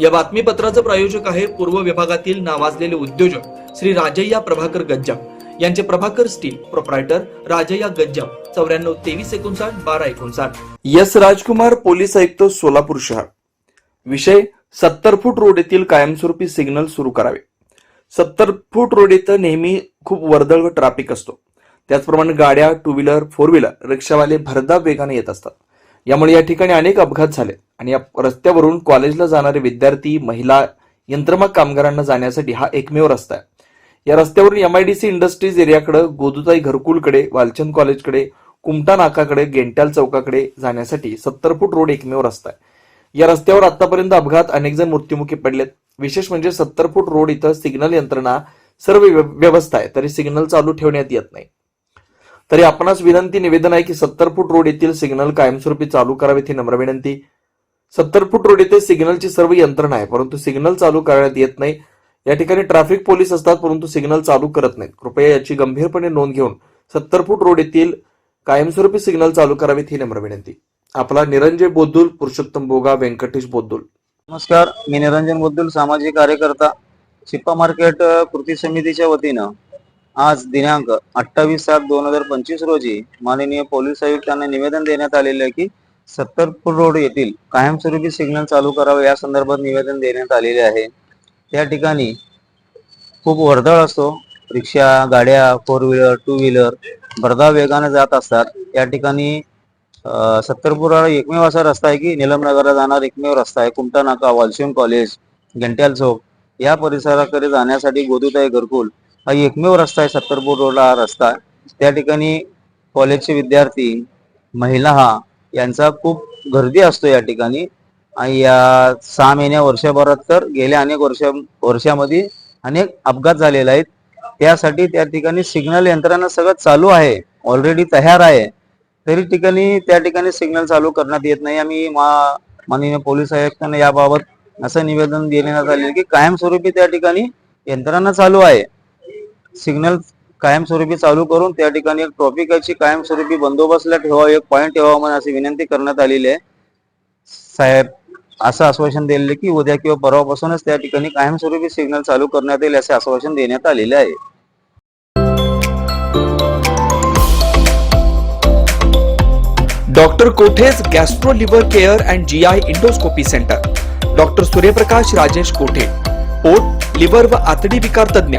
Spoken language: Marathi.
या बातमीपत्राचं प्रायोजक आहे पूर्व विभागातील नावाजलेले उद्योजक श्री राजय्या प्रभाकर गज्जाम. यांचे प्रभाकर स्टील प्रोप्रायटर राजय्या गज्जाम. चौऱ्याण्णव तेवीस एकोणसाठ बारा एकोणसाठ. यस राजकुमार पोलीस आयुक्त सोलापूर शहर. विषय सत्तर फूट रोड येथील कायमस्वरूपी सिग्नल सुरू करावे. सत्तर फूट रोड येथे नेहमी खूप वर्दळ व ट्रॅफिक असतो. त्याचप्रमाणे गाड्या टू व्हीलर फोर व्हीलर रिक्षावाले भरधाव वेगाने येत असतात. यामुळे या ठिकाणी अनेक अपघात झाले आणि या रस्त्यावरून कॉलेजला जाणारे विद्यार्थी महिला यंत्रमाग कामगारांना जाण्यासाठी हा एकमेव रस्ता आहे. या रस्त्यावरून एमआयडीसी इंडस्ट्रीज एरियाकडे गोदुताई घरकुलकडे वालचंद कॉलेजकडे कुमटा नाकाकडे गेंट्याल चौकाकडे जाण्यासाठी सत्तर फूट रोड एकमेव रस्ता आहे. या रस्त्यावर आतापर्यंत अपघात अनेक जण मृत्युमुखी पडलेत. विशेष म्हणजे सत्तर फूट रोड इथं सिग्नल यंत्रणा सर्व व्यवस्था आहे तरी सिग्नल चालू ठेवण्यात येत नाही. तरी आपणास विनंती निवेदन आहे की सत्तर फूट रोड येथील सिग्नल कायमस्वरूपी चालू करावेत ही नम्र विनंती. सत्तर फूट रोड येथे सिग्नलची सर्व यंत्रणा आहे परंतु सिग्नल चालू करण्यात येत नाही. या ठिकाणी ट्रॅफिक पोलीस असतात परंतु सिग्नल चालू करत नाहीत. कृपया याची गंभीरपणे नोंद घेऊन सत्तर फूट रोड येथील कायमस्वरूपी सिग्नल चालू करावेत ही नम्र विनंती. आपला निरंजय बोद्दुल पुरुषोत्तम बोगा व्यंकटेश बोद्दुल. नमस्कार मी निरंजन बोद्दुल सामाजिक कार्यकर्ता चिप्पा मार्केट कृती समितीच्या वतीनं. आज दिनांक अठ्ठावीस सात दोन हजार पंचवीस रोजी माननीय पोलीस आयुक्तांना निवेदन देण्यात आलेले आहे की सत्तरपूर रोड येथील कायमस्वरूपी सिग्नल चालू करावे या संदर्भात निवेदन देण्यात आलेले आहे. त्या ठिकाणी खूप वर्दळ असतो. रिक्षा गाड्या फोर व्हीलर टू व्हीलर भरधाव वेगाने जात असतात. या ठिकाणी सत्तरपुरा एकमेव असा रस्ता आहे की निलमनगरला जाणार एकमेव रस्ता आहे. कुमटा नाका वालशिम कॉलेज घंट्याल चौक या परिसराकडे जाण्यासाठी गोदूताई घरकुल हा एकमेव रस्ता आहे सत्तरपूर रोडला हा रस्ता. त्या ठिकाणी कॉलेजचे विद्यार्थी महिला हा यांचा खूप गर्दी असतो या ठिकाणी. आणि या सहा महिन्या वर्षभरात तर गेल्या अनेक वर्ष वर्षामध्ये अनेक अपघात झालेले आहेत. त्यासाठी त्या ठिकाणी सिग्नल यंत्रणा सगळं चालू आहे. ऑलरेडी तयार आहे. तरी ठिकाणी त्या ठिकाणी सिग्नल चालू करण्यात येत नाही. आम्ही मा- माननीय पोलीस आयुक्तांना याबाबत असं निवेदन देण्यात आले की कायमस्वरूपी त्या ठिकाणी यंत्रणा चालू आहे. सिग्नल कायमस्वरूपी चालू करून त्या ठिकाणी एक ट्रॉफिकची कायमस्वरूपी बंदोबस्तला ठेवा एक पॉईंट ठेवा म्हणून अशी विनंती करण्यात आलेली आहे. साहेब असं आश्वासन दिलेलं की उद्या किंवा परवापासूनच त्या ठिकाणी कायमस्वरूपी सिग्नल चालू करण्यात येईल असे आश्वासन देण्यात आलेले आहे. Doctor Kothe's gastro liver care and G I endoscopy centre. Doctor Suryaprakash Rajesh Kothe. पोट लिव्हर व आतडी विकार तज्ञ